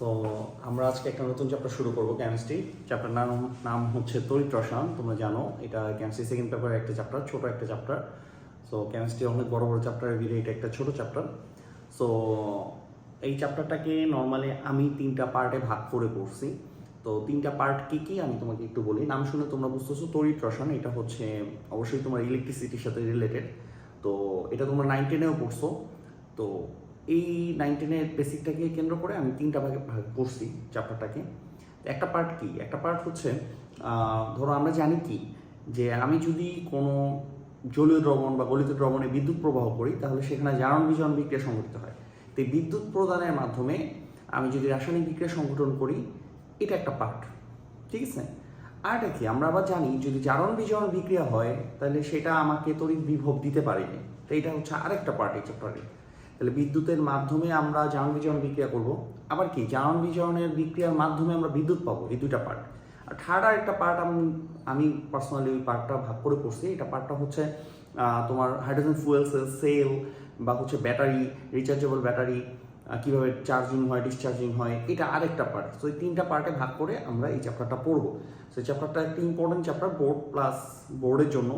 তো আমরা আজকে একটা নতুন চ্যাপ্টার শুরু করব কেমিস্ট্রি চ্যাপ্টার নাম নাম হচ্ছে তড়িৎ রসায়ন, তোমরা জানো। এটা কেমিস্ট্রি সেকেন্ড পেপারের একটা চ্যাপ্টার ছোট একটা চ্যাপ্টার সো কেমিস্ট্রি অনেক বড় বড় চ্যাপ্টারের ভিতরে এটা একটা ছোট চ্যাপ্টার সো এই চ্যাপ্টারটাকে নর্মালি আমি তিনটা পার্টে ভাগ করে পড়ছি। তো তিনটা পার্ট কি কি আমি তোমাকে একটু বলি। নাম শুনে তোমরা বুঝতেছো, তড়িৎ রসায়ন, এটা হচ্ছে অবশ্যই তোমার ইলেকট্রিসিটির সাথে রিলেটেড তো এটা তোমরা নাইন টেনেও পড়ছো। তো এই নাইন টেনের বেসিকটাকে কেন্দ্র করে আমি তিনটা ভাগে ভাগ করছি চ্যাপ্টারটাকে একটা পার্ট কি? একটা পার্ট হচ্ছে ধরো আমরা জানি কি? যে আমি যদি কোনো জলীয় দ্রবণ বা গলিত দ্রবণে বিদ্যুৎ প্রবাহ করি, তাহলে সেখানে জারণ বিজারণ বিক্রিয়া সংঘটিত হয়। তো বিদ্যুৎ প্রদানের মাধ্যমে আমি যদি রাসায়নিক বিক্রিয়া সংগঠন করি, এটা একটা পার্ট ঠিক আছে? আরটা কি? আমরা আবার জানি, যদি জারণ বিজারণ বিক্রিয়া হয়, তাহলে সেটা আমাকে তড়িৎ বিভব দিতে পারেনি। তো এটা হচ্ছে আরেকটা পার্ট এই চ্যাপ্টারে তাহলে বিদ্যুতের মাধ্যমে আমরা জারণ বিজারণ বিক্রিয়া করব। আবার কি? জারণ বিজারণের বিক্রিয়ার মাধ্যমে আমরা বিদ্যুৎ পাবো, এই দুইটা পার্ট আর থার্ড আর একটা পার্ট আমি আমি পার্সোনালি ওই পার্টটা ভাগ করে পড়ছি। এটা পার্টটা হচ্ছে তোমার হাইড্রোজেন ফুয়েল সেল সেল বা হচ্ছে ব্যাটারি রিচার্জেবল ব্যাটারি কীভাবে চার্জিং হয় ডিসচার্জিং হয়, এটা আরেকটা পার্ট তো এই তিনটা পার্টে ভাগ করে আমরা এই চ্যাপ্টারটা পড়ব। সেই চ্যাপ্টারটা একটা ইম্পর্টেন্ট চ্যাপ্টার বোর্ড প্লাস বোর্ডের জন্য।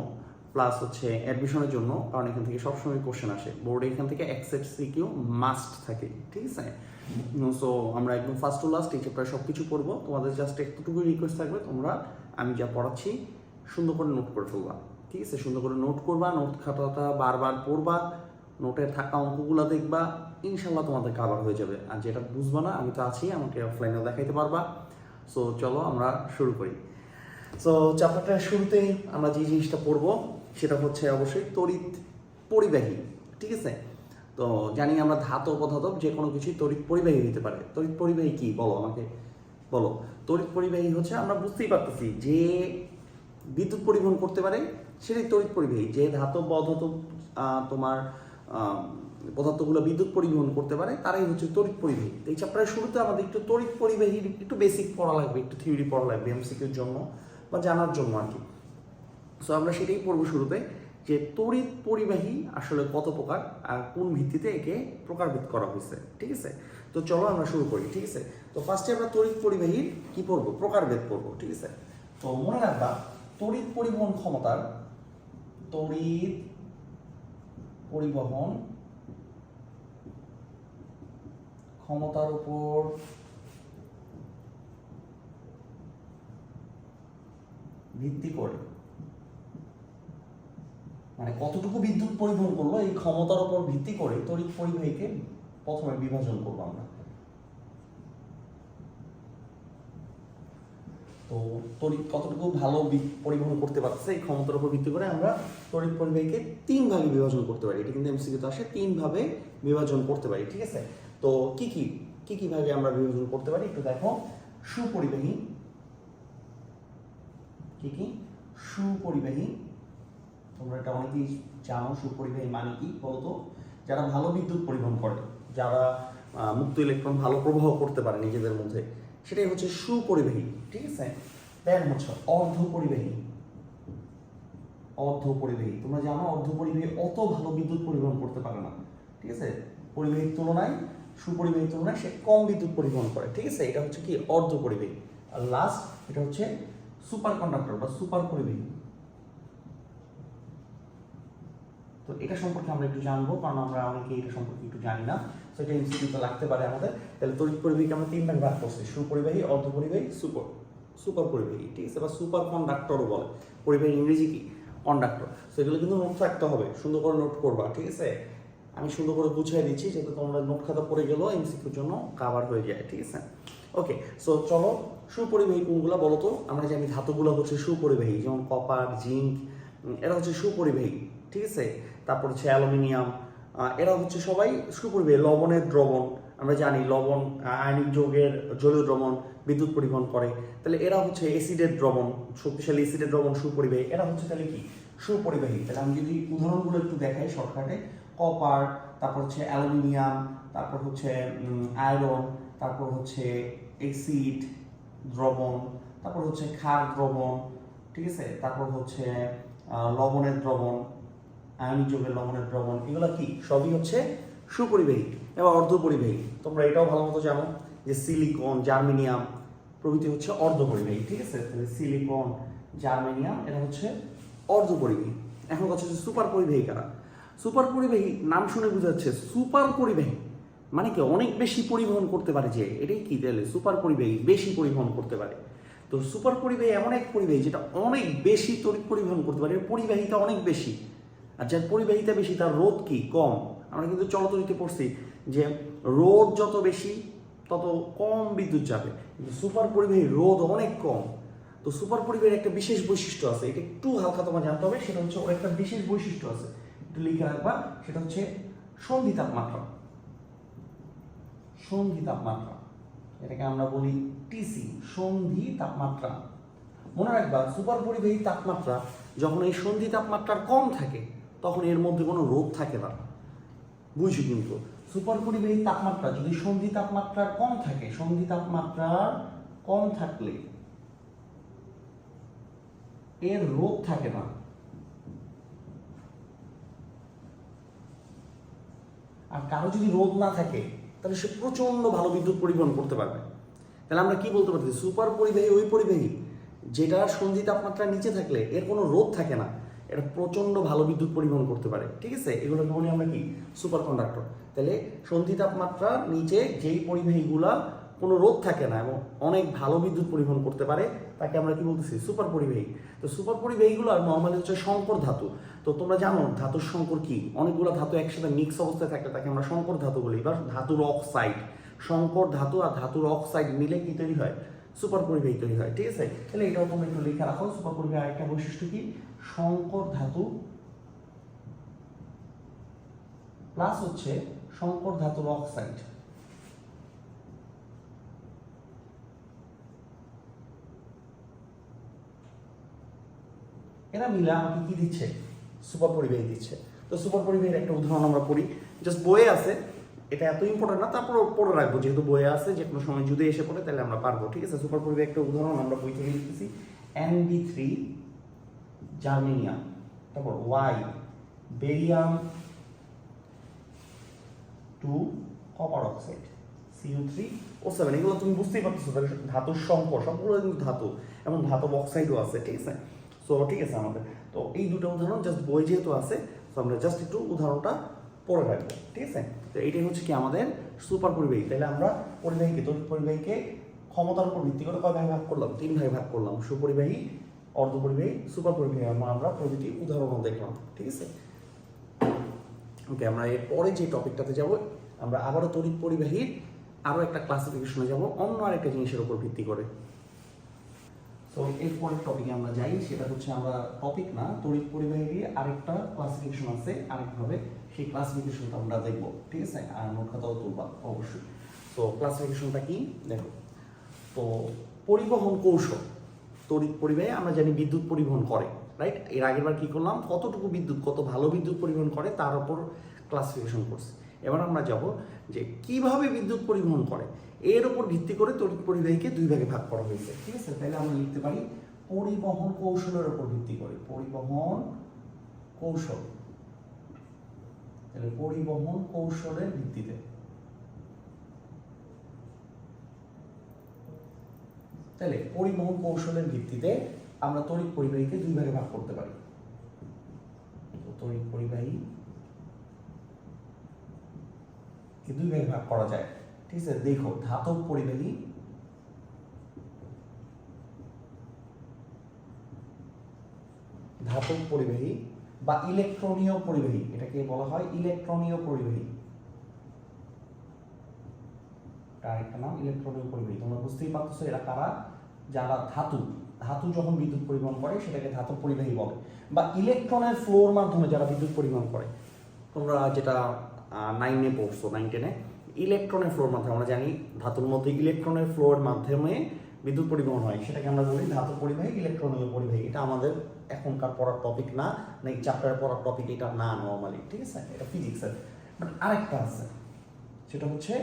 প্লাস হচ্ছে অ্যাডমিশনের জন্য কারণ এখান থেকে সবসময় কোশ্চেন আসে। বোর্ডে এখান থেকে অ্যাকসেপ্ট সিকিউ মাস্ট থাকে ঠিক আছে? সো আমরা একদম ফার্স্ট টু লাস্ট এই চ্যাপ্টারে সব কিছু পড়ব। তোমাদের জাস্ট একটুটুকু রিকোয়েস্ট থাকবে তোমরা আমি যা পড়াচ্ছি সুন্দর করে নোট করে ফেলবা ঠিক আছে? সুন্দর করে নোট করবা নোট খাতাটা বারবার পড়বা নোটে থাকা অঙ্কগুলো দেখবা ইনশাল্লাহ তোমাদের কাভার হয়ে যাবে। আর যেটা বুঝবা না আমি তো আছি আমাকে অফলাইনে দেখাইতে পারবা। সো চলো আমরা শুরু করি। সো চ্যাপ্টারটার শুরুতেই আমরা যে জিনিসটা পড়ব সেটা হচ্ছে অবশ্যই তড়িৎ পরিবাহী, ঠিক আছে? তো জানি আমরা ধাতব পধাতব যে কোনো কিছুই তড়িৎ পরিবাহী হতে পারে। তড়িৎ পরিবাহী কি? বলো আমাকে, বলো। তড়িৎ পরিবাহী হচ্ছে আমরা বুঝতেই পারতেছি যে বিদ্যুৎ পরিবহন করতে পারে, সেটাই তড়িৎ পরিবাহী। যে ধাতব অধাতব তোমার পদার্থগুলো বিদ্যুৎ পরিবহন করতে পারে, তারাই হচ্ছে তড়িৎ পরিবাহী। এই চ্যাপ্টারের শুরুতে আমাদের একটু তড়িৎ পরিবাহীর একটু বেসিক পড়া লাগবে, একটু থিওরি পড়া লাগবে এমসিকিউর জন্য বা জানার জন্য আর কি। সো আমরা সেটাই পড়ব শুরুতে যে তড়িৎ পরিবাহী আসলে কত প্রকার আর কোন ভিত্তিতে একে প্রকারভেদ করা হয়েছে, ঠিক আছে? তো চলো আমরা শুরু করি, ঠিক আছে? তো ফার্স্টে আমরা তড়িৎ পরিবাহীর কি পড়ব? প্রকারভেদ পড়ব, ঠিক আছে? তো মনে রাখবা, তড়িৎ পরিবহন ক্ষমতার তড়িৎ পরিবহন ক্ষমতার উপর ভিত্তি করে। মানে কতটুকু বিদ্যুৎ পরিবহন করল, এই ক্ষমতার উপর ভিত্তি করে তড়িৎ পরিবাহীকে প্রথমে বিভাজন করব আমরা। তো তড়িৎ কতটুকু ভালো পরিবহন করতে পারছে এই ক্ষমতার উপর ভিত্তি করে আমরা তড়িৎ পরিবাহীকে তিন ভাগে বিভাজন করতে পারি। এটা কিন্তু এমসিকিউতে আসে, তিন ভাবে বিভাজন করতে পারি, ঠিক আছে? তো কি কি কি কি ভাগে আমরা বিভাজন করতে পারি? একটু দেখো। সুপরিবাহী, কি কি? সুপরিবাহী তোমরা এটা অনেকেই জানো সুপরিবাহী মানে কি বলতো? যারা ভালো বিদ্যুৎ পরিবহন করে, যারা মুক্ত ইলেকট্রন ভালো প্রবাহ করতে পারে নিজেদের মধ্যে, সেটাই হচ্ছে সুপরিবাহী ঠিক আছে? দেন হচ্ছে অর্ধ পরিবাহী অর্ধ পরিবাহী তোমরা জানো অর্ধ পরিবাহী অত ভালো বিদ্যুৎ পরিবহন করতে পারে না, ঠিক আছে? পরিবাহীর তুলনায় সুপরিবাহীর তুলনায় সে কম বিদ্যুৎ পরিবহন করে, ঠিক আছে? এটা হচ্ছে কি? অর্ধ পরিবাহী আর লাস্ট এটা হচ্ছে সুপার কন্ডাক্টর বা সুপার পরিবাহী তো এটা সম্পর্কে আমরা একটু জানব, কারণ আমরা অনেকে এটা সম্পর্কে একটু জানি না। তো এটা ইনস্টিটিউটে লাগতে পারে আমাদের। তাহলে তড়িৎ পরিবাহীকে আমরা তিন ভাগ ভাগ করছি সুপরিবাহী অর্ধপরিবাহী সুপার সুপার পরিবাহী, ঠিক আছে? বা সুপার কন্ডাক্টরও বলে। পরিবাহী ইংরেজি কি? কন্ডাক্টর তো এগুলো কিন্তু নোট রাখতে হবে। সুন্দর করে নোট করবা, ঠিক আছে? আমি সুন্দর করে গুছিয়ে দিচ্ছি যাতে তোমরা নোট খাতা পড়ে গেলেও এমসিকিউর জন্য কাভার হয়ে যায়, ঠিক আছে? ওকে সো চলো, সুপরিবাহী কোনগুলো বলো তো? আমরা জানি ধাতুগুলো হচ্ছে সুপরিবাহী, যেমন কপার, জিঙ্ক এরা হচ্ছে সুপরিবাহী, ঠিক আছে? তারপর হচ্ছে অ্যালুমিনিয়াম এরা হচ্ছে সবাই সুপরিবাহী লবণের দ্রবণ। আমরা জানি লবণ আয়নিক যৌগের জলীয় দ্রবণ বিদ্যুৎ পরিবহন করে। তাহলে এরা হচ্ছে অ্যাসিডের দ্রবণ, শক্তিশালী অ্যাসিডের দ্রবণ সুপরিবাহী এরা হচ্ছে তাহলে কি? সুপরিবাহী। তাহলে আমি যদি উদাহরণগুলো একটু দেখাই শর্টকাটে কপার, তারপর হচ্ছে অ্যালুমিনিয়াম, তারপর হচ্ছে আয়রন, তারপর হচ্ছে অ্যাসিড দ্রবণ, তারপর হচ্ছে ক্ষার দ্রবণ, ঠিক আছে? তারপর হচ্ছে লবণের দ্রবণ। আয়নিক যৌগের লবণের দ্রবণ, এগুলো কি? সবই হচ্ছে সুপরিবাহী এবং অর্ধপরিবাহী। তোমরা এটাও ভালো মতো জানো যে সিলিকন জার্মেনিয়াম প্রভৃতি হচ্ছে অর্ধপরিবাহী, ঠিক আছে? তাহলে সিলিকন জার্মেনিয়াম এটা হচ্ছে অর্ধপরিবাহী। এখন কথা হচ্ছে সুপার পরিবাহী কারা? সুপার পরিবাহী নাম শুনে বোঝা যাচ্ছে সুপার পরিবাহী মানে কি? অনেক বেশি পরিবহন করতে পারে যে, এটাই কি? তাহলে সুপার পরিবাহী বেশি পরিবহন করতে পারে। তো সুপার পরিবাহী এমন এক পরিবাহী যেটা অনেক বেশি তড়িৎ পরিবহন করতে পারে পরিবাহিতা অনেক বেশি। আর যার পরিবাহিতা বেশি, তার রোধ কি? কম। আমরা কিন্তু চলতরিতে পড়ছি যে রোধ যত বেশি, তত কম বিদ্যুৎ যাবে। কিন্তু সুপার পরিবাহী রোধ অনেক কম। তো সুপার পরিবাহের একটা বিশেষ বৈশিষ্ট্য আছে। এটা একটু হালকা তোমার জানতে হবে। সেটা হচ্ছে ওর একটা বিশেষ বৈশিষ্ট্য আছে। একটু লিখে রাখবা। সেটা হচ্ছে সন্ধি তাপমাত্রা। সন্ধি তাপমাত্রা। এটাকে আমরা বলি টিসি সন্ধি তাপমাত্রা। মনে রাখবা, সুপার পরিবাহী তাপমাত্রা যখন এই সন্ধি তাপমাত্রার কম থাকে তখন এর মধ্যে কোনো রোগ থাকে না। বুঝি কিন্তু? সুপার পরিবাহী তাপমাত্রা, যদি সন্ধি তাপমাত্রার কম থাকে, সন্ধি তাপমাত্রার কম থাকলে এর রোগ থাকে না। আর কারও যদি রোগ না থাকে, তাহলে সে প্রচণ্ড ভালো বিদ্যুৎ পরিবহন করতে পারবে। তাহলে আমরা কি বলতে পারছি সুপার পরিবাহী, ওই পরিবাহী যেটা সন্ধি তাপমাত্রার নিচে থাকলে এর কোনো রোধ থাকে না। এটা প্রচণ্ড ভালো বিদ্যুৎ পরিবহন করতে পারে। ঠিক আছে? এগুলোকে বলি আমরা কি? সুপার কন্ডাক্টর তাহলে সন্ধি তাপমাত্রার নিচে যেই পরিবাহীগুলা কোনো রোধ থাকে না এবং অনেক ভালো বিদ্যুৎ পরিবহন করতে পারে, তাকে আমরা কি বলতেছি? সুপার পরিবাহী তো সুপার পরিবাহীগুলো নর্মালি হচ্ছে সংকর ধাতু। তো তোমরা জানো ধাতুর সংকর কি? অনেকগুলো ধাতু একসাথে মিক্স অবস্থায় থাকলে তাকে আমরা সংকর ধাতু বলি। বা ধাতুর অক্সাইড সংকর ধাতু আর ধাতুর অক্সাইড মিলে কি তৈরি হয়? সুপার পরিবাহী তৈরি হয়। ঠিক আছে? তাহলে এটাও তোমরা একটু লিখে রাখো। সুপার পরিবাহী আরেকটা বৈশিষ্ট্য কি? সংকর ধাতু প্লাস হচ্ছে সংকর ধাতুর অক্সাইড এরা মিলে আমাকে কি দিচ্ছে? সুপার পরিবাহী দিচ্ছে। তো সুপার পরিবাহীর একটা উদাহরণ আমরা পড়ি। জাস্ট বইয়ে আছে, এটা এত ইম্পর্টেন্ট না, তারপর পড়ে রাখব। যেহেতু বইয়ে আছে, যে কোনো সময় যদি এসে পড়ে, তাহলে আমরা পারব। ঠিক আছে? সুপার পরিবাহী একটা উদাহরণ আমরা বই থেকে লিখতেছি এন বি থ্রি জার্মেনিয়াম তারপর Y, barium two copper oxide C U three O seven. এগুলো তুমি বুঝতেই পারতেছো তাহলে ধাতুর সংকর, সবগুলো কিন্তু ধাতু, এবং ধাতব অক্সাইডও আছে, ঠিক আছে? সো ঠিক আছে আমাদের। তো এই দুটো উদাহরণ জাস্ট বই যেহেতু আছে তো আমরা জাস্ট একটু উদাহরণটা পড়ে রাখব, ঠিক আছে? তো এইটাই হচ্ছে কি আমাদের সুপার পরিবাহী। তাহলে আমরা পরিবাহীকে, তড়িৎ পরিবাহীকে ক্ষমতার উপর ভিত্তি করে কয় ভাগ করলাম? তিন ভাগে ভাগ করলাম। সুপরিবাহী অর্ধপরিবাহী সুপার পরিবাহী আমরা প্রতিটি উদাহরণ দেখলাম, ঠিক আছে? ওকে আমরা এর পরে যে টপিকটাতে যাব, আমরা আবারও তড়িৎ পরিবাহীর আরও একটা ক্লাসিফিকেশনে যাব, অন্য আরেকটা জিনিসের উপর ভিত্তি করে। তো এর পরের টপিকে আমরা যাই, সেটা হচ্ছে আমরা টপিক না, তড়িৎ পরিবাহীর আরেকটা ক্লাসিফিকেশন আছে, আরেকভাবে সেই ক্লাসিফিকেশনটা আমরা দেখব, ঠিক আছে? আর নোট খাতাও তুলবা, অবশ্যই। তো ক্লাসিফিকেশনটা কি? দেখো, তো পরিবহন কৌশল। তড়িৎ পরিবাহী আমরা জানি বিদ্যুৎ পরিবহন করে রাইট এর আগের বার কি করলাম? কতটুকু বিদ্যুৎ, কত ভালো বিদ্যুৎ পরিবহন করে তার উপর ক্লাসিফিকেশন করছি এবার আমরা যাব যে কীভাবে বিদ্যুৎ পরিবহন করে, এর উপর ভিত্তি করে তড়িৎ পরিবাহীকে দুই ভাগে ভাগ করা হয়েছে, ঠিক আছে? তাহলে আমরা লিখতে পারি পরিবহন কৌশলের উপর ভিত্তি করে, পরিবহন কৌশল। তাহলে পরিবহন কৌশলের ভিত্তিতে তাহলে পরিবহন কৌশলের ভিত্তিতে আমরা তড়িৎ পরিবাহীকে দুই ভাগে ভাগ করতে পারি। তড়িৎ পরিবাহী কে দুই ভাগে ভাগ করা যায়। ঠিক আছে? দেখো, ধাতব পরিবাহী ধাতব পরিবাহী বা ইলেকট্রনীয় পরিবাহী, এটাকে বলা হয় ইলেকট্রনীয় পরিবাহী। তার একটা নাম ইলেকট্রনীয় পরিবাহী তোমরা বুঝতেই পারতেছো এরা কারা? যারা ধাতু। ধাতু যখন বিদ্যুৎ পরিবহন করে, সেটাকে ধাতব পরিবাহী বলে। বা ইলেকট্রনের ফ্লোর মাধ্যমে যারা বিদ্যুৎ পরিবহন করে। তোমরা যেটা নাইনে পড়ছো নাইন টেনে ইলেকট্রনের ফ্লোর মাধ্যমে, আমরা জানি ধাতুর মধ্যে ইলেকট্রনের ফ্লোর মাধ্যমে বিদ্যুৎ পরিবহন হয়। সেটাকে আমরা বলি ধাতু পরিবাহী ইলেকট্রনীয় পরিবাহী। এটা আমাদের এখনকার পড়ার টপিক না না এই চ্যাপ্টারের পড়ার টপিক এটা না নর্মালি ঠিক আছে? এটা ফিজিক্সের বাট আরেকটা আছে, সেটা হচ্ছে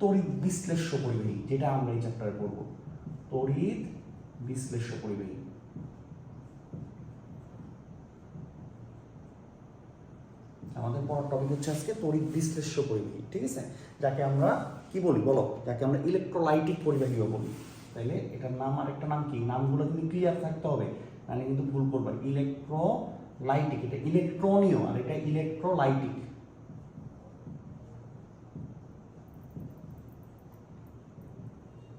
তড়িৎ বিশ্লেষ্য পরিবাহী, যেটা আমরা এই চ্যাপ্টারে পড়ব। তড়িৎ বিশ্লেষ্য পরিবাহী। আমাদের পড়ার টপিক হচ্ছে আজকে তড়িৎ বিশ্লেষ্য পরিবাহী, ঠিক আছে? যাকে আমরা কি বলি? বলো, যাকে আমরা ইলেকট্রোলাইটিক পরিবাহীও বলি। তাইলে এটার নাম আর একটা নাম কি? নামগুলো কিন্তু ক্লিয়ার থাকতে হবে, নাহলে কিন্তু ভুল করবে। ইলেকট্রোলাইটিক এটা ইলেকট্রনীয় আর এটা ইলেকট্রোলাইটিক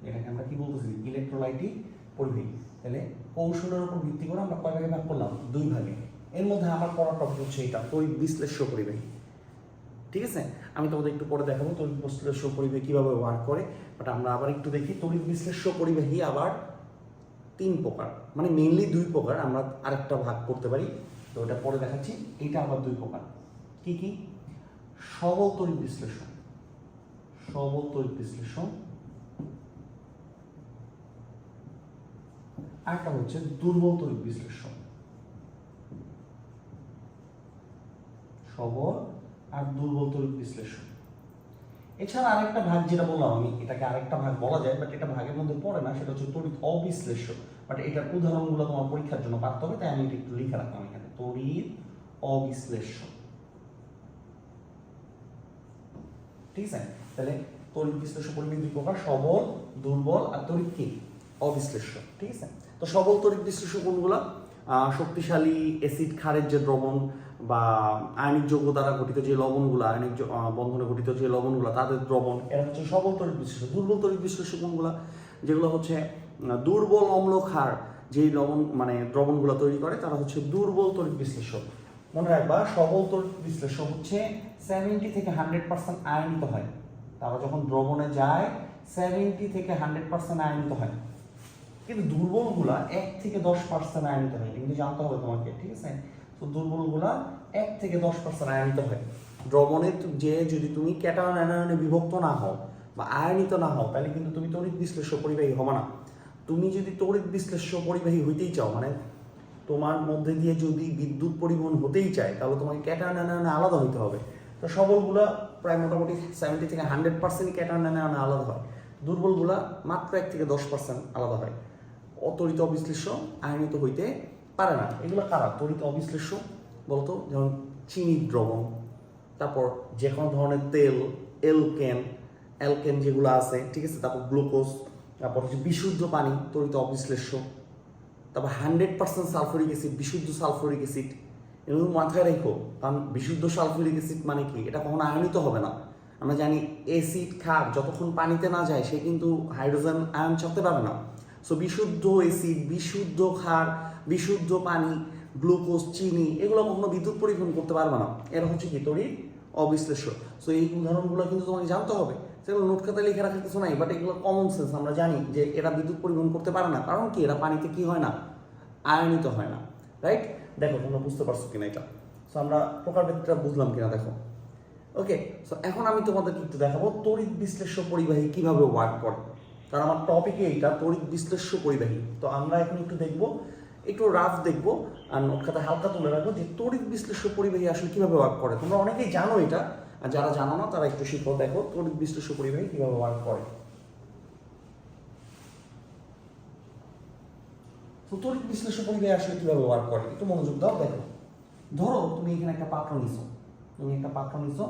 এটাকে আমরা কি বলতেছি ইলেকট্রোলাইটিক পরিবাহী। তাহলে কৌশলের উপর ভিত্তি করে আমরা কয় ভাগে ভাগ করলাম? দুই ভাগে। এর মধ্যে আমার পড়ার টপিক হচ্ছে এটা তড়িৎ বিশ্লেষ্য পরিবাহী। ঠিক আছে? আমি তোমাদের একটু পরে দেখাবো তড়িৎ বিশ্লেষ্য পরিবাহী কীভাবে ওয়ার্ক করে বাট আমরা আবার একটু দেখি, তড়িৎ বিশ্লেষ্য পরিবাহী আবার তিন প্রকার মানে মেইনলি দুই প্রকার, আমরা আরেকটা ভাগ করতে পারি। তো ওটা পরে দেখাচ্ছি এটা আবার দুই প্রকার। কি কি? সবল তড়িৎ বিশ্লেষণ। সবল তড়িৎ বিশ্লেষণ আরেকটা হচ্ছে দুর্বল তড়িৎ বিশ্লেষণ। সবল আর দুর্বল তড়িৎ বিশ্লেষণ। এছাড়া আরেকটা ভাগ যেটা বললাম আমি, এটাকে আরেকটা ভাগ বলা যায় বাট এটা ভাগের মধ্যে পড়ে না, সেটা হচ্ছে তড়িৎ অবিশ্লেষ্য বাট এটার উদাহরণগুলো তোমার পরীক্ষার জন্য পারতে হবে, তাই আমি এটা একটু লিখে রাখলাম এখানে। তড়িৎ অবিশ্লেষ্য ঠিক আছে? তাহলে তড়িৎ বিশ্লেষ্য পরিমাণ দুই প্রকার সবল, দুর্বল আর তড়িৎ কি? অবিশ্লেষ্য ঠিক আছে? তো সবল বিশ্লেষ্য কোনগুলো? শক্তিশালী অ্যাসিড ক্ষারের যে দ্রবণ বা আয়নিক যৌগ দ্বারা গঠিত যে লবণগুলো, আয়নিক বন্ধনে গঠিত যে লবণগুলো, তাদের দ্রবণ, এরা হচ্ছে সবল তড়িৎ বিশ্লেষ্য দুর্বল তড়িৎ বিশ্লেষ্য কোনগুলো? যেগুলো হচ্ছে দুর্বল অম্ল ক্ষার যেই লবণ মানে দ্রবণগুলো তৈরি করে, তারা হচ্ছে দুর্বল তড়িৎ বিশ্লেষ্য মনে রাখবা, সবল তড়িৎ বিশ্লেষ্য হচ্ছে সেভেন্টি থেকে হান্ড্রেড পার্সেন্ট আয়নিত হয়। তারা যখন দ্রবণে যায় সেভেন্টি থেকে হান্ড্রেড পার্সেন্ট আয়নিত হয়। কিন্তু দুর্বলগুলা এক থেকে দশ পার্সেন্ট আয়নিত হয়। কিন্তু জানতে হবে তোমাকে, ঠিক আছে? তো দুর্বলগুলা এক থেকে দশ পার্সেন্ট আয়নিত হয়। দ্রবণে তু- যে যদি তুমি ক্যাটায়ন অ্যানায়নে বিভক্ত না হও বা আয়নিত না হও, তাহলে কিন্তু তুমি তড়িৎ বিশ্লেষ্য পরিবাহী হবে না। তুমি যদি তড়িৎ বিশ্লেষ্য পরিবাহী হইতেই চাও মানে তোমার মধ্যে দিয়ে যদি বিদ্যুৎ পরিবহন হতেই চায়, তাহলে তোমাকে ক্যাটায়ন অ্যানায়নে আলাদা হইতে হবে। তো সবলগুলা প্রায় মোটামুটি সেভেন্টি থেকে হান্ড্রেড পার্সেন্ট ক্যাটায়ন অ্যানায়নে আলাদা হয়। দুর্বলগুলা মাত্র এক থেকে দশ পার্সেন্ট আলাদা হয়। অতরিত অবিশ্লেষ্য আয়নিত হইতে পারে না। এগুলো কারা? তরিত অবিশ্লেষ্য, বলতো? যেমন চিনির দ্রবণ। তারপর যে কোনো ধরনের তেল, এলকেন অ্যালকেন যেগুলো আছে, ঠিক আছে? তারপর গ্লুকোজ, তারপর হচ্ছে বিশুদ্ধ পানি তরিত অবিশ্লেষ্য। তারপর হান্ড্রেড পার্সেন্ট সালফরিক অ্যাসিড, বিশুদ্ধ সালফরিক অ্যাসিড। এগুলো মাথায় রেখো, কারণ বিশুদ্ধ সালফরিক অ্যাসিড মানে কি? এটা কখনো আয়নিত হবে না। আমরা জানি অ্যাসিড ক্ষার যতক্ষণ পানিতে না যায়, সে কিন্তু হাইড্রোজেন আয়ন চাপতে পারে না। সো বিশুদ্ধ অ্যাসিড বিশুদ্ধ ক্ষার, বিশুদ্ধ পানি গ্লুকোজ চিনি, এগুলো কখনো বিদ্যুৎ পরিবহন করতে পারবে না। এরা হচ্ছে কি? তড়িৎ অবিশ্লেষ্য সো এই উদাহরণগুলো কিন্তু তোমাকে জানতে হবে। সেগুলো নোট খাতায় লিখে রাখার কিছু নাই বাট এগুলো কমন সেন্স আমরা জানি যে এরা বিদ্যুৎ পরিবহন করতে পারে না। কারণ কি? এরা পানিতে কি হয় না? আয়নিত হয় না। রাইট দেখো, তোমরা বুঝতে পারছ কিনা এটা? সো আমরা প্রকারভেদটা বুঝলাম কিনা, দেখো। ওকে সো এখন আমি তোমাদেরকে একটু দেখাবো তড়িৎ বিশ্লেষ্য পরিবাহী কীভাবে ওয়ার্ক করে। কারণ আমার টপিকে এইটা তড়িৎ বিশ্লেষ্য পরিবাহী। তো আমরা এখন একটু দেখব, একটু রাফ দেখব, আর নোট খাতা হালকা তুলে রাখব যে তড়িৎ বিশ্লেষ্য পরিবাহী আসলে কীভাবে ওয়ার্ক করে। তোমরা অনেকেই জানো এটা, আর যারা জানো না, তারা একটু শিখো। দেখো, তড়িৎ বিশ্লেষ্য পরিবাহী কীভাবে ওয়ার্ক করে। তো তড়িৎ বিশ্লেষ্য পরিবাহী আসলে কীভাবে ওয়ার্ক করে? একটু মনোযোগ দাও, দেখো। ধরো, তুমি এখানে একটা পাত্র নিছো। তুমি একটা পাত্র নিছো।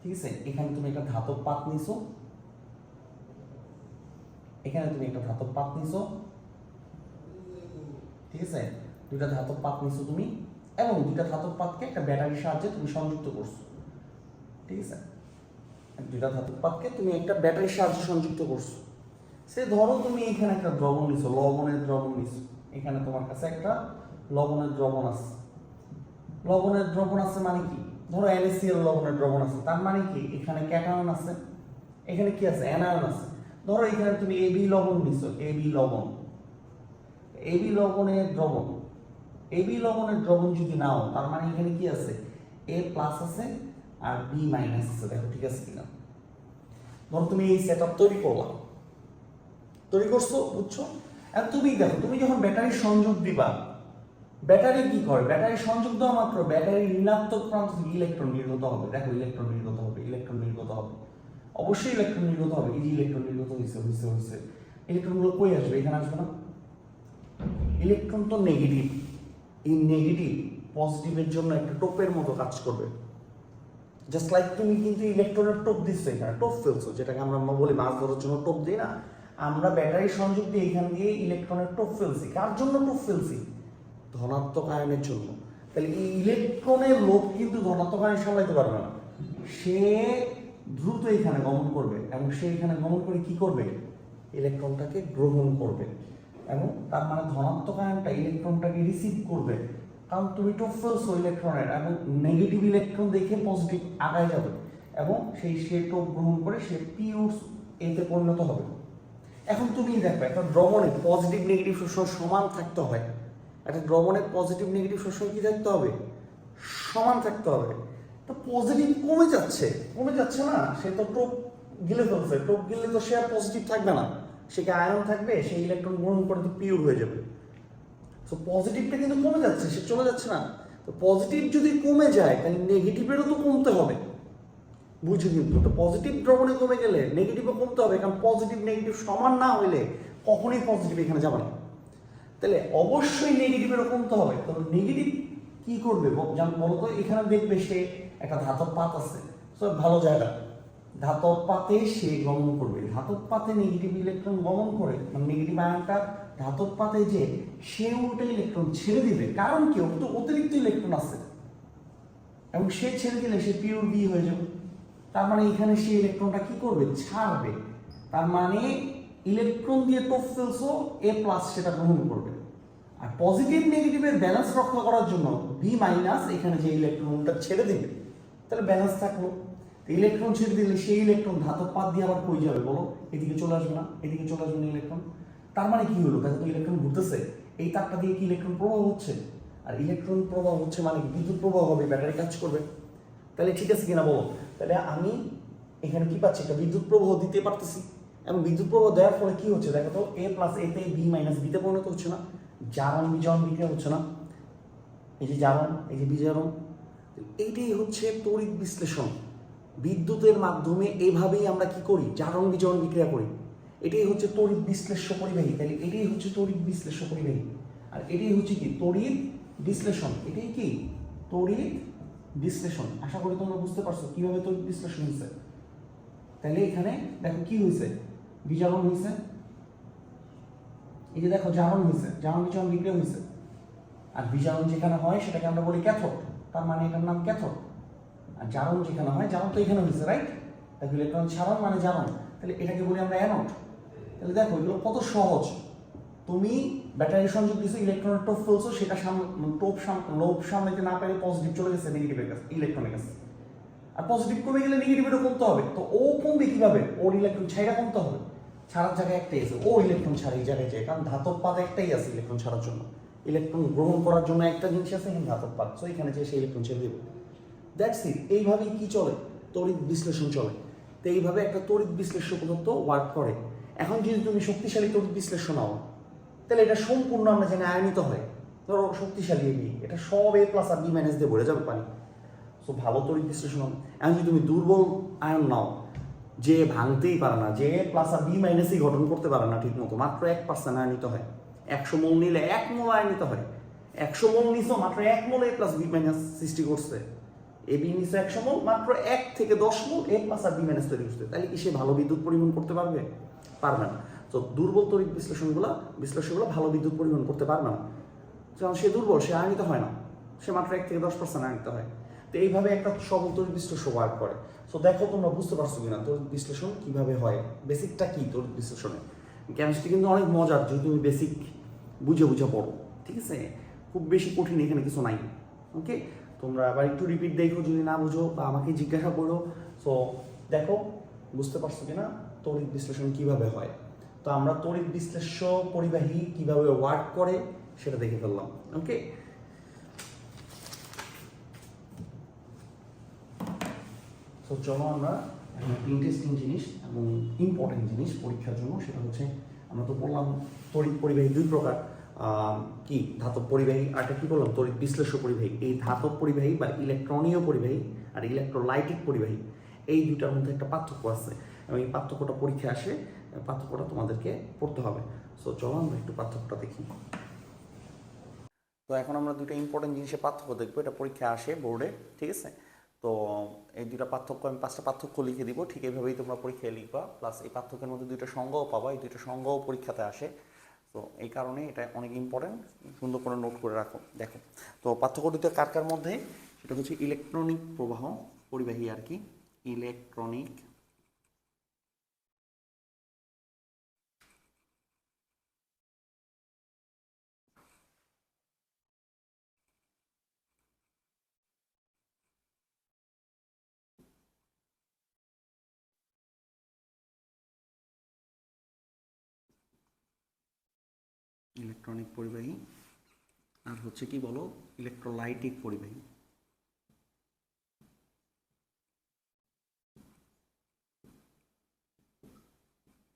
ঠিক আছে? এখানে তুমি একটা ধাতব পাত নিছো। এখানে তুমি একটা ধাতব পাত নিছো। ঠিক আছে? দুইটা ধাতব পাত নিছো তুমি এবং দুইটা ধাতব পাতকে একটা ব্যাটারির সাহায্যে তুমি সংযুক্ত করছ। ঠিক আছে? দুইটা ধাতব পাতকে তুমি একটা ব্যাটারির সাহায্যে সংযুক্ত করছ। সে ধরো তুমি এখানে একটা দ্রবণ নিছো, লবণের দ্রবণ নিছো। এখানে তোমার কাছে একটা লবণের দ্রবণ আছে। লবণের দ্রবণ আছে মানে কি? ধরো NaCl লবণের দ্রবণ আছে। তার মানে কি? এখানে ক্যাটায়ন আছে। এখানে কি আছে? অ্যানায়ন আছে। ধরো এখানে তুমি এবি লবণ নিছো এবি লবণ। এবি লবণের দ্রবণ। এ বি লবণের দ্রবণ যদি নাও, তার মানে এখানে কি আছে? এ প্লাস আছে আর বি মাইনাস আছে। দেখো, ঠিক আছে কিনা? ধরো তুমি এই সেট আপ তৈরি করলাম তৈরি করছ, বুঝছ? আর তুমি দেখো, তুমি যখন ব্যাটারি সংযোগ দিবা ব্যাটারি কি করে? ব্যাটারি সংযোগ দেওয়া মাত্র ব্যাটারি ঋণাত্মক প্রান্ত ইলেকট্রন নির্গত হবে। দেখো ইলেকট্রন অবশ্যই ইলেকট্রন নির্গত হবে, এই ইলেকট্রন নির্গত হয়েছে হয়েছে হয়েছে ইলেকট্রনগুলো কই আসবে? এখানে আসবে না? ইলেকট্রন তো নেগেটিভ এই নেগেটিভ পজিটিভের জন্য একটা টোপের মতো কাজ করবে। জাস্ট লাইক তুমি কিন্তু ইলেকট্রনের টোপ দিচ্ছ এখানে, টোপ ফেলছো, যেটাকে আমরা বলি মাছ ধরার জন্য টোপ দিই না? আমরা ব্যাটারি সংযোগ দিয়ে এখান দিয়ে ইলেকট্রনের টোপ ফেলছি। কার জন্য টোপ ফেলছি? ধনাত্মক আয়নের জন্য। তাহলে এই ইলেকট্রনের লোভ কিন্তু ধনাত্মক আয়ন সামলাইতে পারবে না। সে দ্রুত এখানে গমন করবে এবং সে এখানে গমন করে কি করবে? ইলেকট্রনটাকে গ্রহণ করবে এবং তার মানে ধনাত্মক আয়নটা ইলেকট্রনটাকে রিসিভ করবে। কারণ তুমি টোপ ফেলছো ইলেকট্রনের এবং নেগেটিভ ইলেকট্রন দেখে পজিটিভ আগায় যাবে এবং সেই সে টোপ গ্রহণ করে সে পিউর এতে পরিণত হবে। এখন তুমি দেখো, একটা দ্রবণে পজিটিভ নেগেটিভ সবসময় সমান থাকতে হয় একটা দ্রবণে পজিটিভ নেগেটিভ সবসময় কি থাকতে হবে? সমান থাকতে হবে। তো পজিটিভ কমে যাচ্ছে। কমে যাচ্ছে না, সে তো টোপ গিলে ফেলছে। টোপ গিলে তো সে আর পজিটিভ থাকবে না। সে কি আয়ন থাকবে? সে ইলেকট্রন গ্রহণ করে তো পিওর হয়ে যাবে। তো পজিটিভটা কিন্তু কমে যাচ্ছে, সে চলে যাচ্ছে না। তো পজিটিভ যদি কমে যায়, তাহলে নেগেটিভেরও তো কমতে হবে। বুঝে কিন্তু তো। পজিটিভ দ্রবণে কমে গেলে নেগেটিভও কমতে হবে, কারণ পজিটিভ নেগেটিভ সমান না হলে কখনোই পজিটিভ এখানে যাবে না। তাহলে অবশ্যই নেগেটিভেরও কমতে হবে। তো নেগেটিভ কি করবে? বলতো, এখানে দেখবে সে একটা ধাতব পাত আছে। তো ভালো জায়গা। ধাতব পাতে সে গমন করবে। ধাতব পাতে নেগেটিভ ইলেকট্রন গমন করে। মানে নেগেটিভ আয়নটা ধাতব পাতে যে সে উল্টে ইলেকট্রন ছেড়ে দিবে। কারণ কি? ওর তো অতিরিক্ত ইলেকট্রন আছে। এবং সে ছেড়ে দিলে সে পিওর বি হয়ে যাবে। তার মানে এখানে সে ইলেকট্রনটা কি করবে? ছাড়বে। তার মানে ইলেকট্রন দিয়ে টোপ ফেলসো এ প্লাস সেটা গ্রহণ করবে। আর পজিটিভ নেগেটিভের ব্যালেন্স রক্ষা করার জন্য বি মাইনাস এখানে যে ইলেকট্রনটা ছেড়ে দিবে তাহলে ব্যালেন্স থাকল। ইলেকট্রন ছেড়ে দিলে সেই ইলেকট্রন ধাতব পাত দিয়ে আবার কই যাবে বলো? এদিকে চলে আসবে না, এদিকে চলে আসবে না ইলেকট্রন তার মানে কি হলো? দেখো তো ইলেকট্রন ঘুরতেছে। এই তারটা দিয়ে কি ইলেকট্রন প্রবাহ হচ্ছে? আর ইলেকট্রন প্রবাহ হচ্ছে মানে বিদ্যুৎ প্রবাহ হবে ব্যাটারি কাজ করবে। তাহলে ঠিক আছে কিনা বলো? তাহলে আমি এখানে কি পাচ্ছি? একটা বিদ্যুৎ প্রবাহ দিতে পারতেছি। এবং বিদ্যুৎ প্রবাহ দেওয়ার ফলে কি হচ্ছে? দেখো তো এ প্লাস এতে বি মাইনাস বিতে পরিণত হচ্ছে না। জারণ বিজারণ বিক্রিয়া হচ্ছে না। এই যে জারণ, এই যে বিজারণ এইটাই হচ্ছে তড়িৎ বিশ্লেষণ। বিদ্যুতের মাধ্যমে এইভাবেই আমরা কি করি? জারণ বিজারণ বিক্রিয়া করি। এটাই হচ্ছে তড়িৎ বিশ্লেষ্য পরিবাহী। তাহলে এটাই হচ্ছে তড়িৎ বিশ্লেষ্য পরিবাহী। আর এটাই হচ্ছে কি? তড়িৎ বিশ্লেষণ। এটাই কি? তড়িৎ বিশ্লেষণ। আশা করি তোমরা বুঝতে পারছ কীভাবে তড়িৎ বিশ্লেষণ হয়েছে। তাহলে এখানে দেখো কি হয়েছে? বিজারণ হয়েছে। এই যে দেখো জারণ হয়েছে। জারণ বিজারণ বিক্রিয়া হয়েছে। আর বিজারণ যেখানে হয় সেটাকে আমরা বলি ক্যাথোড। তার মানে এটার নাম ক্যাথোড। আর জারণ যেখানে হয়, জারণ তো এখানে হয়েছে রাইট দেখো ইলেকট্রন ছাড়ন মানে জারণ। তাহলে এটাকে বলি আমরা অ্যানোড তাহলে দেখো, এগুলো কত সহজ। তুমি ব্যাটারি সংযোগ দিছো ইলেকট্রনের টোপ ফেলছো, সেটা টোপ লোভ সামলাইতে না পারে পজিটিভ চলে গেছে নেগেটিভের কাছে ইলেকট্রনের কাছে। আর পজিটিভ কমে গেলে নেগেটিভেরও কমতে হবে। তো ও কমবে কীভাবে? ওর ইলেকট্রন ছাইরা কমতে হবে। ছাড়ার জায়গায় একটাই আছে, ও ইলেকট্রন ছাড়া এই জায়গায় যায়, কারণ ধাতব পাত একটাই আছে ইলেকট্রন ছাড়ার জন্য। ইলেকট্রন গ্রহণ করার জন্য একটা জিনিস আছে, এখানে ধাতব পাত সো এখানে যে সেই ইলেকট্রন ছেড়ে দেবে। দ্যাটস ইট এইভাবেই কি চলে? তড়িৎ বিশ্লেষণ চলে। তো এইভাবে একটা তড়িৎ বিশ্লেষ্য পদার্থ ওয়ার্ক করে। এখন যদি তুমি শক্তিশালী তড়িৎ বিশ্লেষণ নাও, তাহলে এটা সম্পূর্ণ আমরা জানি আয়নিত হয়। ধরো শক্তিশালী এবি এটা সব এ প্লাস আর বি মাইনাস দিয়ে ভরে যাবে পানি। সো ভালো তড়িৎ বিশ্লেষণ। হবে এখন যদি তুমি দুর্বল আয়ন নাও, যে ভাঙতেই পারে না, যে প্লাস আর বি মাইনাসই গঠন করতে পারে না ঠিক মতো মাত্র এক পার্সেন্ট আয়নিত হয়। একশো মোল নিলে এক মোল আয়নিত হয়। একশো মোল নিছো, মাত্র এক mole A plus B minus সৃষ্টি করছে। এ বি নিছো একশো মোল, মাত্র এক থেকে দশ মোল এ প্লাস আর বি মাইনাস তৈরি করছে তাহলে কি সে ভালো বিদ্যুৎ পরিবহন করতে পারবে? পারবে না। তো দুর্বল তড়িৎ বিশ্লেষণগুলো বিশ্লেষণগুলো ভালো বিদ্যুৎ পরিবহন করতে পারবে না। কারণ সে দুর্বল, সে আয়নিত হয় না। সে মাত্র এক থেকে দশ পার্সেন্ট আয়নিত হয়। তো এইভাবে একটা সবল তড়িৎ বিশ্লেষণ ওয়ার্ক করে। তো দেখো তোমরা বুঝতে পারছ কিনা, তড়িৎ বিশ্লেষণ কীভাবে হয়? বেসিকটা কি তড়িৎ বিশ্লেষণে? কেমিস্ট্রি কিন্তু অনেক মজার, যদি তুমি বেসিক বুঝে বুঝে পড়ো, ঠিক আছে? খুব বেশি কঠিন এখানে কিছু নাই ওকে তোমরা আবার একটু রিপিট দেখো, যদি না বুঝো বা আমাকে জিজ্ঞাসা করো। সো দেখো, বুঝতে পারছ কিনা? তড়িৎ বিশ্লেষণ কীভাবে হয়? তো আমরা তড়িৎ বিশ্লেষ্য পরিবাহী কীভাবে ওয়ার্ক করে, সেটা দেখে ফেললাম ওকে তো চলো আমরা ইন্টারেস্টিং জিনিস এবং ইম্পর্টেন্ট জিনিস পরীক্ষার জন্য, সেটা হচ্ছে আমরা তো বললাম তড়িৎ পরিবাহী দুই প্রকার। কি? ধাতব পরিবাহী, আর একটা কি বললাম? তড়িৎ বিশ্লেষ্য পরিবাহী। এই ধাতব পরিবাহী বা ইলেকট্রনীয় পরিবাহী আর ইলেকট্রোলাইটিক পরিবাহী, এই দুটার মধ্যে একটা পার্থক্য আছে। এবং এই পার্থক্যটা পরীক্ষায় আসে, পার্থক্যটা তোমাদেরকে পড়তে হবে। সো চলো আমরা একটু পার্থক্যটা দেখি। তো এখন আমরা দুটো ইম্পর্টেন্ট জিনিসের পার্থক্য দেখব। এটা পরীক্ষা আসে বোর্ডে, ঠিক আছে? তো এই দুটা পার্থক্য আমি পাঁচটা পার্থক্য লিখে দিব, ঠিক এইভাবেই তোমরা পরীক্ষায় লিখবা। প্লাস এই পার্থক্যের মধ্যে দুইটা সংজ্ঞাও পাবা, এই দুইটা সংজ্ঞাও পরীক্ষাতে আসে। তো এই কারণে এটা অনেক ইম্পর্টেন্ট সুন্দর করে নোট করে রাখো, দেখো। তো পার্থক্য দুটো কার কার মধ্যে? সেটা হচ্ছে ইলেকট্রনিক প্রবাহ, পরিবাহী আর কি। ইলেকট্রনিক ইলেকট্রনিক পরিবাহী। আর হচ্ছে কি বলো? ইলেকট্রোলাইটিক পরিবাহী।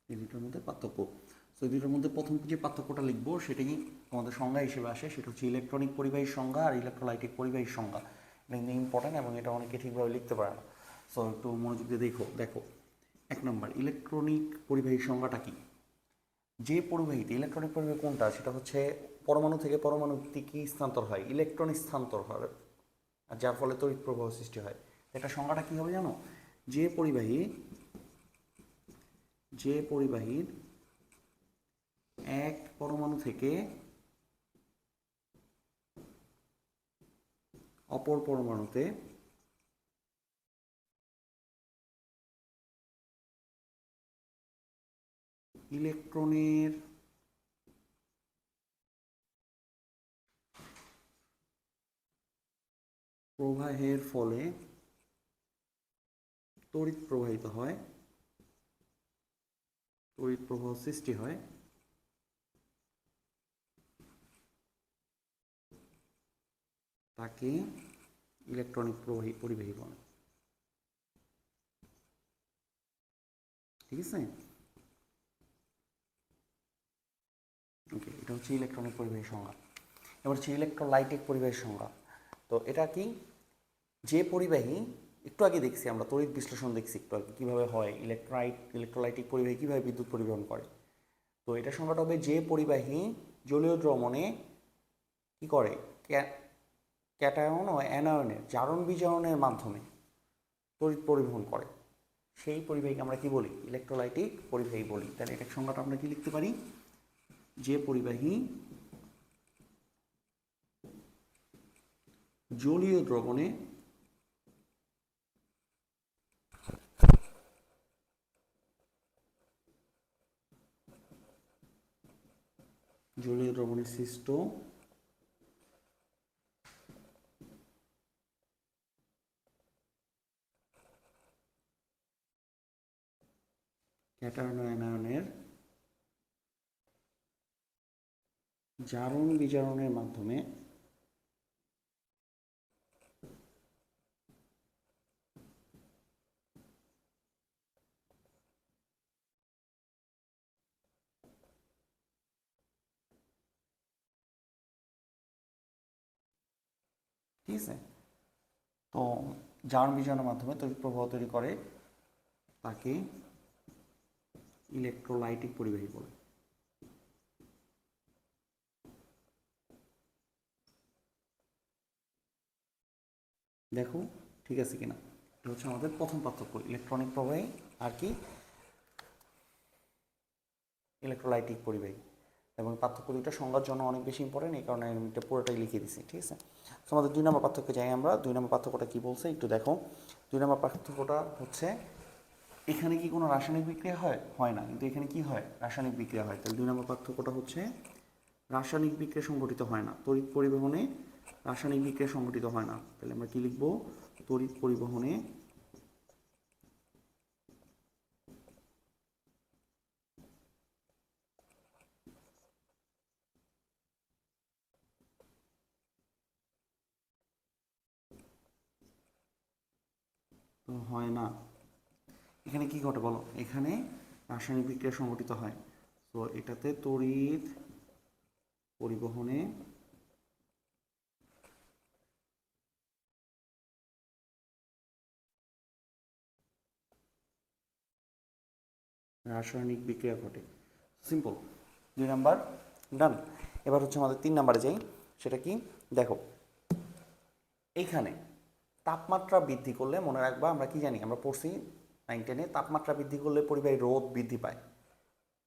এই দুটোর মধ্যে পার্থক্য। তো এই দুটোর মধ্যে প্রথম যে পার্থক্যটা লিখব সেটাই আমাদের সংজ্ঞা হিসেবে আসে? সেটা হচ্ছে ইলেকট্রনিক পরিবাহীর সংজ্ঞা আর ইলেকট্রোলাইটিক পরিবাহীর সংজ্ঞা। এটা কিন্তু ইম্পর্ট্যান্ট এবং এটা অনেকে ঠিকভাবে লিখতে পারে না। সো একটু মনোযোগ দিয়ে দেখো। দেখো, এক নম্বর, ইলেকট্রনিক পরিবাহীর সংজ্ঞাটা কি? যে পরিবাহীতে ইলেকট্রনিক পরিবাহী কোনটা, সেটা হচ্ছে পরমাণু থেকে পরমাণুতে কি স্থানান্তর হয় ইলেকট্রন স্থানান্তর হয় যার ফলে তড়িৎ প্রবাহ সৃষ্টি হয়। এটা সংজ্ঞাটা কি হবে জানো? যে পরিবাহী, যে পরিবাহীর এক পরমাণু থেকে অপর পরমাণুতে ইলেকট্রনের প্রবাহের ফলে তড়িৎ প্রবাহিত হয়, তড়িৎ প্রবাহ সৃষ্টি হয়। তাকে ইলেকট্রনিক প্রবাহী পরিবাহী বলে। ঠিক আছে? ওকে এটা হচ্ছে ইলেকট্রনিক পরিবাহীর সংজ্ঞা। এবার হচ্ছে ইলেকট্রোলাইটিক পরিবাহীর সংজ্ঞা। তো এটা কি? যে পরিবাহী, একটু আগে দেখছি আমরা, তড়িৎ বিশ্লেষণ দেখছি একটু আগে, কীভাবে হয় ইলেকট্রাইট ইলেকট্রোলাইটিক পরিবাহী কীভাবে বিদ্যুৎ পরিবহন করে। তো এটা সংজ্ঞাটা হবে যে পরিবাহী জলীয় দ্রবণে কী করে? ক্যাটায়ন ও অ্যানায়নের, জারণ বিজারণের মাধ্যমে তড়িৎ পরিবহন করে। সেই পরিবাহীকে আমরা কি বলি? ইলেকট্রোলাইটিক পরিবাহী বলি। তাহলে এটার সংজ্ঞাটা আমরা কি লিখতে পারি? যে পরিবাহী জলীয় দ্রবণে জলীয় দ্রবণে সৃষ্ট ক্যাটায়ন অ্যানায়নের জারণ বিজারণের মাধ্যমে ঠিক আছে? তো জারণ বিজারণের মাধ্যমে তড়িৎ প্রবাহ তৈরি করে তাকে ইলেকট্রোলাইটিক পরিবাহী বলে। দেখো, ঠিক আছে কিনা? এটা হচ্ছে আমাদের প্রথম পার্থক্য ইলেকট্রনিক প্রবাহী আর কি ইলেকট্রোলাইটিক পরিবাহী। এবং পার্থক্য দুইটা সংজ্ঞার জন্য অনেক বেশি ইম্পর্টেন্ট এই কারণে আমি এটা পুরোটাই লিখে দিছি, ঠিক আছে? তো আমাদের দুই নম্বর পার্থক্য যাই আমরা। দুই নম্বর পার্থক্যটা কী বলছে? একটু দেখো। দুই নম্বর পার্থক্যটা হচ্ছে, এখানে কি কোনো রাসায়নিক বিক্রিয়া হয়? হয় না, কিন্তু এখানে কি হয়? রাসায়নিক বিক্রিয়া হয়। তাহলে দুই নম্বর পার্থক্যটা হচ্ছে, রাসায়নিক বিক্রিয়া সংঘটিত হয় না। তড়িৎ পরিবহনে রাসায়নিক বিক্রিয়া সংঘটিত হয় না। তাহলে আমরা কি লিখব? তড়িৎ পরিবহনে হয় না। এখানে কি ঘটে বলো? এখানে রাসায়নিক বিক্রিয়া সংঘটিত হয়। তো এটাতে তড়িৎ পরিবহনে রাসায়নিক বিক্রিয়া ঘটে। সিম্পল দুই নাম্বার ডান এবার হচ্ছে আমাদের তিন নাম্বারে যাই। সেটা কি? দেখো এইখানে তাপমাত্রা বৃদ্ধি করলে মনে রাখবা আমরা কি জানি, আমরা পড়ছি নাইন টেনে তাপমাত্রা বৃদ্ধি করলে পরিবাহী রোধ বৃদ্ধি পায়।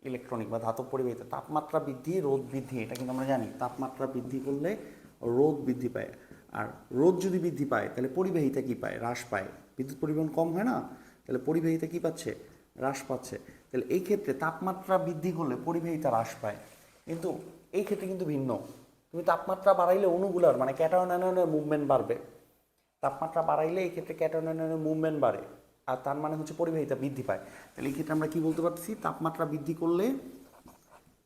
ইলেকট্রনিক বা ধাতব পরিবাহিতা। তাপমাত্রা বৃদ্ধি রোধ বৃদ্ধি, এটা কিন্তু আমরা জানি। তাপমাত্রা বৃদ্ধি করলে রোধ বৃদ্ধি পায়। আর রোধ যদি বৃদ্ধি পায়, তাহলে পরিবাহিতা কি পায়? হ্রাস পায়। বিদ্যুৎ পরিবহন কম হয় না? তাহলে পরিবাহিতা কি পাচ্ছে? হ্রাস পাচ্ছে। তাহলে এই ক্ষেত্রে তাপমাত্রা বৃদ্ধি করলে পরিবাহিতা হ্রাস পায়। কিন্তু এই ক্ষেত্রে কিন্তু ভিন্ন। তুমি তাপমাত্রা বাড়াইলে অণুগুলার মানে ক্যাটায়ন অ্যানায়নের মুভমেন্ট বাড়বে। তাপমাত্রা বাড়াইলে এই ক্ষেত্রে ক্যাটায়ন অ্যানায়নের মুভমেন্ট বাড়ে আর তার মানে হচ্ছে পরিবাহিতা বৃদ্ধি পায়। তাহলে এই ক্ষেত্রে আমরা কি বলতে পারছি তাপমাত্রা বৃদ্ধি করলে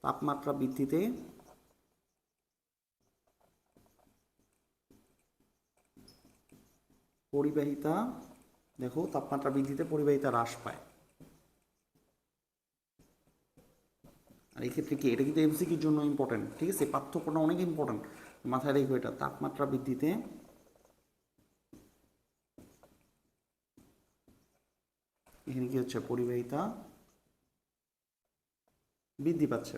তাপমাত্রা বৃদ্ধিতে পরিবাহিতা, দেখো, তাপমাত্রা বৃদ্ধিতে পরিবাহিতা হ্রাস পায়। আর এই ক্ষেত্রে কি? এটা কিন্তু এমসিকির জন্য ইম্পর্টেন্ট ঠিক আছে? পার্থক্যটা অনেক ইম্পর্টেন্ট মাথায় রেখো এটা, তাপমাত্রা বৃদ্ধিতে। এখানে কি হচ্ছে? পরিবাহিতা বৃদ্ধি পাচ্ছে।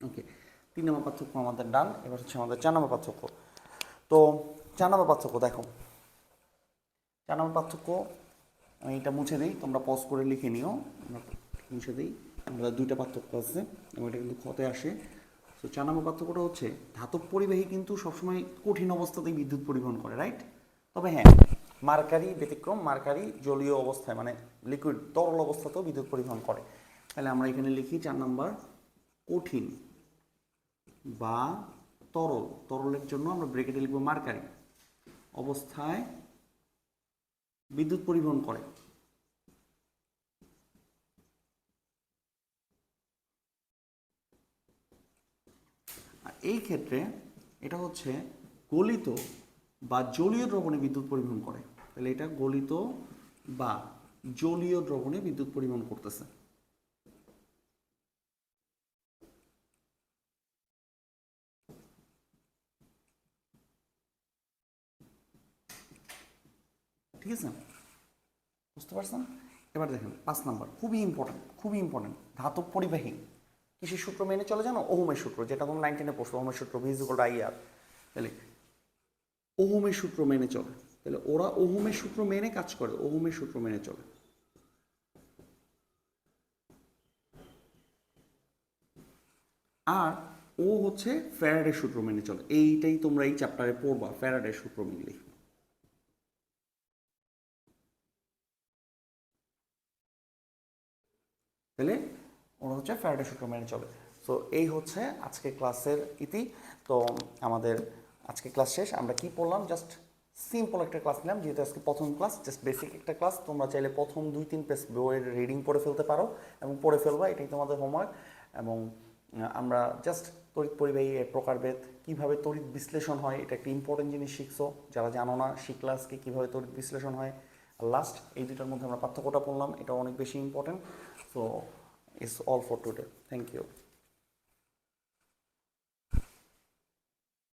ওকে তিন নম্বর পার্থক্য আমাদের ডান এবার হচ্ছে আমাদের চার নম্বর পার্থক্য। তো চার নম্বর পার্থক্য, দেখো। চার নম্বর পার্থক্য, আমি এটা মুছে দিই, তোমরা পজ করে লিখে নিও। আমরা দিই আমাদের দুইটা পার্থক্য আছে এবং এটা কিন্তু ক্ষতে আসে। তো চার নম্বর পার্থক্যটা হচ্ছে, ধাতব পরিবাহী কিন্তু সবসময় কঠিন অবস্থাতেই বিদ্যুৎ পরিবহন করে রাইট তবে হ্যাঁ মার্কারি ব্যতিক্রম, মার্কারি জলীয় অবস্থায় মানে লিকুইড তরল অবস্থাতেও বিদ্যুৎ পরিবহন করে। তাহলে আমরা এখানে লিখি চার নাম্বার, কঠিন বা তরল। তরলের জন্য আমরা ব্রেকেটে লিখব মার্কারি। অবস্থায় বিদ্যুৎ পরিবহন করে। এই ক্ষেত্রে এটা হচ্ছে গলিত বা জলীয় দ্রবণে বিদ্যুৎ পরিবহন করে। তাহলে এটা গলিত বা জলীয় দ্রবণে বিদ্যুৎ পরিবহন করতেছে। ঠিক আছে? বুঝতে পারছেন? এবার দেখেন, পাঁচ নাম্বার, খুবই ইম্পর্টেন্ট খুবই ইম্পর্টেন্ট ধাতব পরিবাহী। কিসের সূত্র মেনে চলে জানো? ওহমের সূত্র, যেটা তোমরা নাইনটিনে পড়ছো, ওহমের সূত্র ভিজিকল আই আর তাহলে ওহমের সূত্র মেনে চলে। তাহলে ওরা ওহমের সূত্র মেনে কাজ করে, ওহমের সূত্র মেনে চলে। আর ও হচ্ছে ফ্যারাডের সূত্র মেনে চলে। এইটাই তোমরা এই চ্যাপ্টারে পড়বা, ফ্যারাডের সূত্র মেনলি তাহলে ওরা হচ্ছে ফ্যারাডে সূত্র মেনে চলে। সো এই হচ্ছে আজকে ক্লাসের ইতি। তো, আমাদের আজকে ক্লাস শেষ। আমরা কি পড়লাম? জাস্ট সিম্পল একটা ক্লাস নিলাম, যেহেতু আজকে প্রথম ক্লাস জাস্ট বেসিক একটা ক্লাস। তোমরা চাইলে প্রথম দুই, তিন পেজ বইয়ের রিডিং পড়ে ফেলতে পারো এবং পড়ে ফেলবা। এটাই তোমাদের হোমওয়ার্ক এবং আমরা জাস্ট তড়িৎ পরিবাহী এর প্রকারভেদ কীভাবে তড়িৎ বিশ্লেষণ হয়? এটা একটা ইম্পর্টেন্ট জিনিস শিখছো। যারা জানো না, শিখলে আজকে কীভাবে তড়িৎ বিশ্লেষণ হয়? লাস্ট এই দুটার মধ্যে আমরা পার্থক্যটা পড়লাম। এটা অনেক বেশি important so is all for today. Thank you.